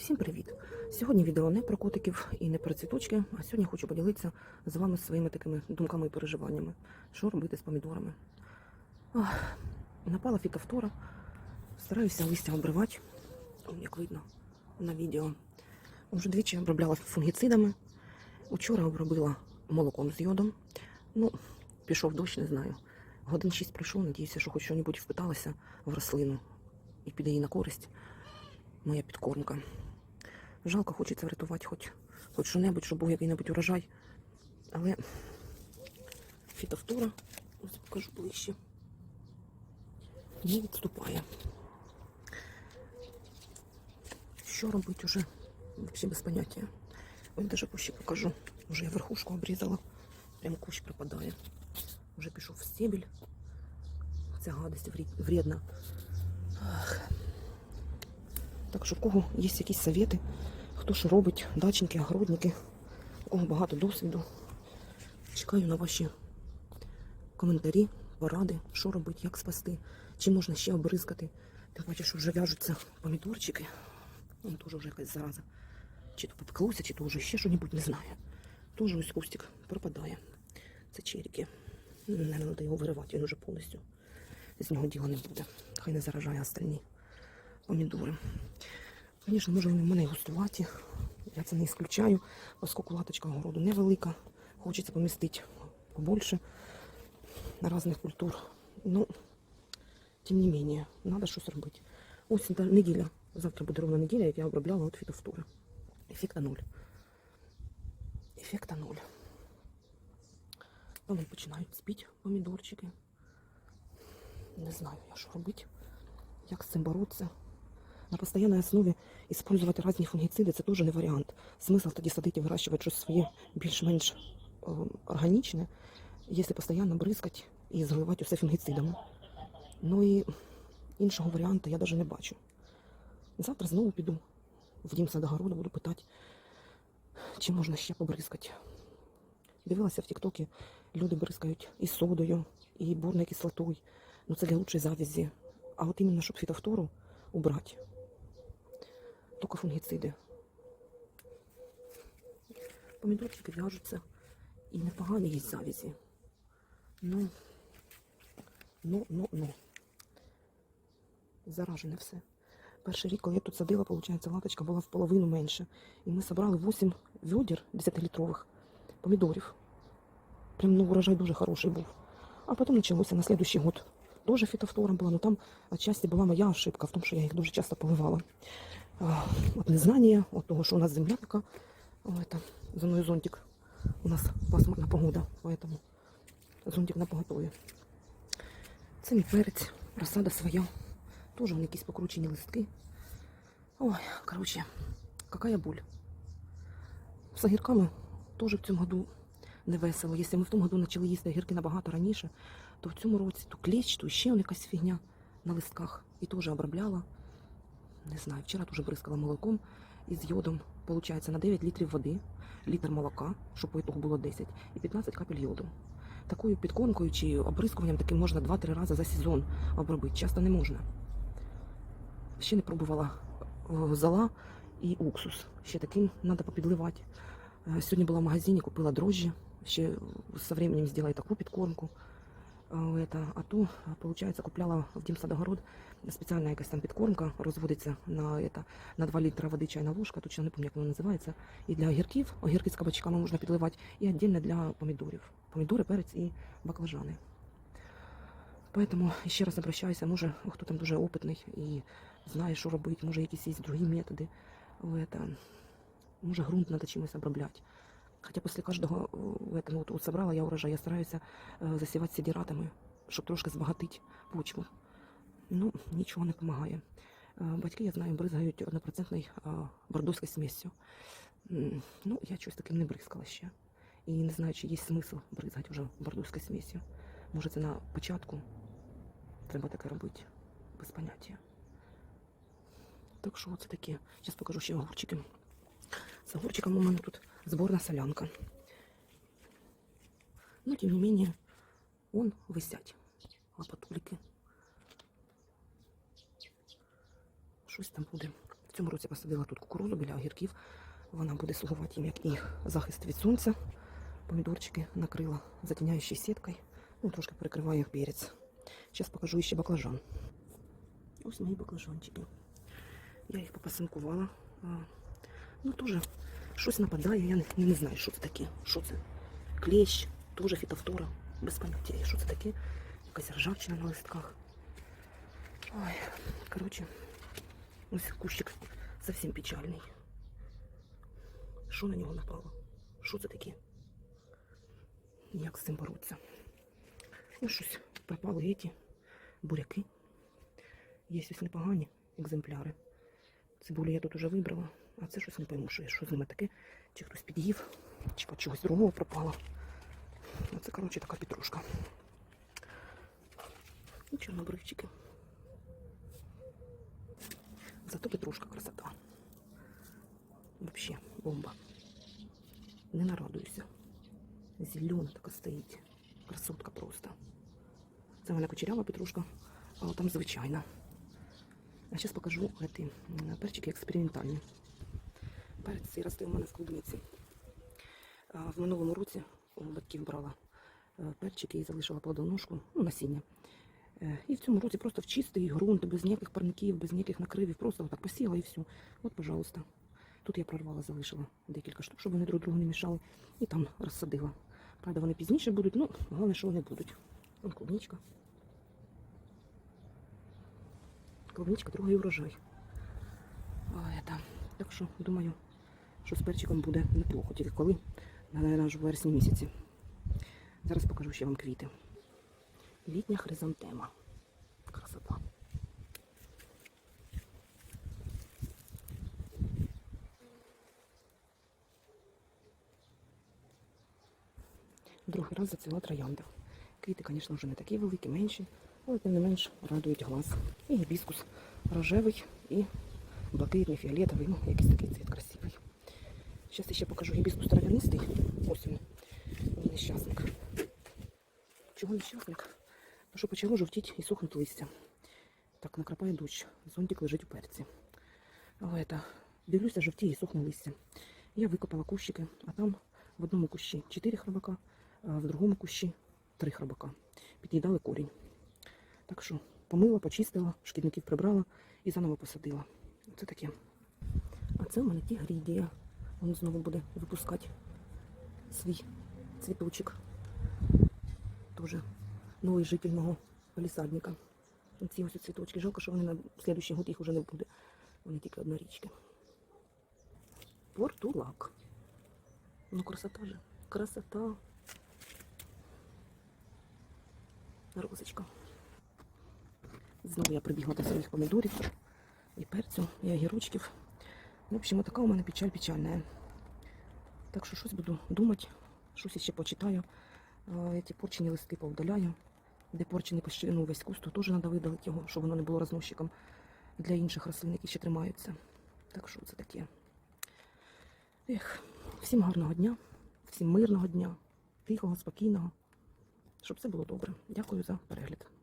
Всім привіт! Сьогодні відео не про котиків і не про цвіточки, а сьогодні хочу поділитися з вами своїми такими думками і переживаннями, що робити з помідорами. Ах, напала фітофтора, стараюся листя обривати, як видно на відео. Вже двічі обробляла фунгіцидами. Учора обробила молоком з йодом. Ну, пішов дощ, не знаю. Годин шість пройшов, надіюся, що хоч щось впиталося в рослину і піде їй на користь моя підкормка. Жалко, хочеться врятувати хоч, хоч що-небудь, щоб був який-небудь урожай. Але фітофтора, ось покажу ближче, не відступає. Що робити уже? Взагалі без поняття. Ось даже кущі покажу. Уже я верхушку обрізала. Прям кущ пропадає. Уже пішов в стебель. Ця гадость вредна. Ах. Так що, в кого є якісь совєти, хто що робить, дачники, огородники, у кого багато досвіду. Чекаю на ваші коментарі, поради, що робити, як спасти, чи можна ще обризкати. Тим паче, що вже в'яжуться помідорчики. Вон теж вже якась зараза. Чи то попеклося, чи то вже ще що-небудь, не знаю. Теж ось кустик пропадає. Це черіки. Не треба його виривати, він уже повністю. З нього діла не буде. Хай не заражає остальні помідори. Звісно, може вони в мене густуваті. Я це не ісключаю, оскільки латочка городу невелика. Хочеться помістити побольше різних культур. Ну, тим не менее, треба щось робити. Ось неділя. Завтра буде ровно неділя, як я обробляла от фітофтори. Ефекта нуль. Ефекта нуль. Вони починають спіти помідорчики. Не знаю, я що робити, як з цим боротися. На постоянной основе использовать різні фунгіциди це теж не варіант. Смисл тоді садити і вирощувати щось своє більш-менш е, органічне, якщо постійно бризкати і заливати усе фунгіцидами. Ну і іншого варіанту я навіть не бачу. Завтра знову піду в дім садогороду, буду питати, чи можна ще побризкати. Дивилася в Тіктокі, люди бризкають і содою, і борною кислотою. Ну це для лучшої завязі. А от іменно, щоб фітофтору убрати. Тільки фунгіциди. Помідорчики в'яжуться і непогані є завязі. Ну, ну, ну, ну. Заражене все. Перший рік, коли я тут садила, виходить, латочка була в половину менше. І ми зібрали 8 відер 10-літрових помідорів. Прям ну, урожай дуже хороший був. А потім почалося на следующий год. Тоже фітофтора була, але там отчасти була моя ошибка в тому, що я їх дуже часто поливала. От незнання, от того, що у нас земля така, это, за мною зонтик. У нас пасмурна погода, поэтому зонтик на поготові. Це мій перець, розсада своя. Тоже вон якісь покручені листки. Ой, короче, какая боль. З огірками теж в цьому году не весело. Якщо ми в тому году почали їсти огірки набагато раніше, то в цьому році то кліщ, то ще якась фігня на листках. І теж обробляла. Не знаю, вчора теж бризкала молоком із йодом. Получається на 9 літрів води, літр молока, щоб по ітогу було 10, і 15 капель йоду. Такою підкормкою чи обрискуванням таким можна 2-3 рази за сезон обробити. Часто не можна. Ще не пробувала е, зола і уксус. Ще таким треба попідливати. Е, Сьогодні була в магазині, купила дрожжі. Ще со временем сделаю таку підкормку Е, Это, а то, получается, купляла в Дімсадогород спеціальна якась там підкормка, розводиться на, это, на 2 літра води чайна ложка, точно не пам'ятаю, як вона називається. І для огірків, огірки з кабачками можна підливати, і віддільно для помідорів. Помідори, перець і баклажани. Поэтому ще раз обращаюся, може, хто там дуже опитний і знає, що робити, може якісь є другі методи. Это, може ґрунт треба чимось обробляти. Хотя после каждого э, это, ну, вот, вот собрала я урожай, я стараюсь э, засівати сидіратами, щоб трошки збагатити почву. Ну, нічого не допомагає. Е, Батьки, я знаю, бризгають однопроцентною бордовською сміссю. М, Ну, я щось таким не бризкала ще. І не знаю, чи є смисл бризгати вже бордовською смісю. Може, це на початку треба таке робити, без поняття. Так що це таке. Зараз покажу ще огурчики. З огурчиком у мене тут сборная солянка. Но, тем не менее, он висять. Лопатулики. Щось там буде в цьому році посадила тут кукурузу біля огірків. Вона буде слугувати їм як і захист від сонця. Помідорчики накрила затіняючою сіткою. Ну, трошки перекриваю їх перець. Зараз покажу ще баклажан. Ось мої баклажанчики. Я їх попасинкувала. Ну, теж щось нападає, я не, не знаю, що це таке. Що це? Клещ, теж фітофтора. Без поняття, що це таке. Якась ржавчина на листках. Ой, коротше, ось кущик зовсім печальний. Що на нього напало? Що це таке? Як з цим боротися? Ну, щось пропали ті буряки. Є ось непогані екземпляри. Цибулю я тут уже вибрала, а це щось не пойму, що, що з ними таке. Чи хтось під'їв, чи по чогось другого пропало. Оце, коротше, така петрушка. І чорнобривчики. Зато петрушка красота. Вообще бомба. Не нарадуюся. Зелена така стоїть. Красотка просто. Це в мене кучерява петрушка, а там звичайна. А зараз покажу перчики експериментальні. Перець цей росте у мене в клубниці. В минулому році у батьків брала е, перчики і залишила плодоножку, ну, насіння. Е, І в цьому році просто в чистий ґрунт, без ніяких парників, без ніяких накривів, просто отак посіяла і все. От, пожалуйста. Тут я прорвала, залишила декілька штук, щоб вони друг другу не мішали. І там розсадила. Правда, вони пізніше будуть, ну, головне, що вони будуть. Вон клубничка. Клубничка, другий урожай. А, это. Так що, думаю, що з перчиком буде неплохо, тільки коли, наверное, в вересні місяці. Зараз покажу ще вам квіти. Літня хризантема. Красота. Другий раз зацвіла троянда. Квіти, звісно, вже не такі великі, менші, але тим не менш радують глаз. І гібіскус рожевий, і блакитний, фіолетовий, ну, якийсь такий цвіт красивий. Зараз ще покажу гібіскус трав'янистий. Ось він. Він нещасник. Чого нещасник? Тому що почало жовтіть і сухнути листя. Так, накрапає дощ. Зонтик лежить у перці. Але это, дивлюся, жовтіє і сухне листя. Я викопала кущики, а там в одному кущі 4 храбака, а в другому кущі 3 храбака. Під'їдали корінь. Так що помила, почистила, шкідників прибрала і заново посадила. Це таке. А це у мене тігрідія. Він знову буде випускати свій цвіточок. Тоже новий житель мого палісадника. Ці ось цвіточки. Жалко, що вони на слідуючий год їх вже не буде. Вони тільки однорічки. Портулак. Ну, красота же. Красота. Розочка. Знову я прибігла до своїх помідорів і перцю, і огірочків. В общем, така у мене печаль печальна. Так що щось буду думати, щось ще почитаю. Е, Ці порчені листки повдаляю. Де порчений пощину весь куст, то теж треба видалити його, щоб воно не було розносчиком для інших рослин, які ще тримаються. Так що це таке. Ех, всім гарного дня, всім мирного дня, тихого, спокійного, щоб все було добре. Дякую за перегляд.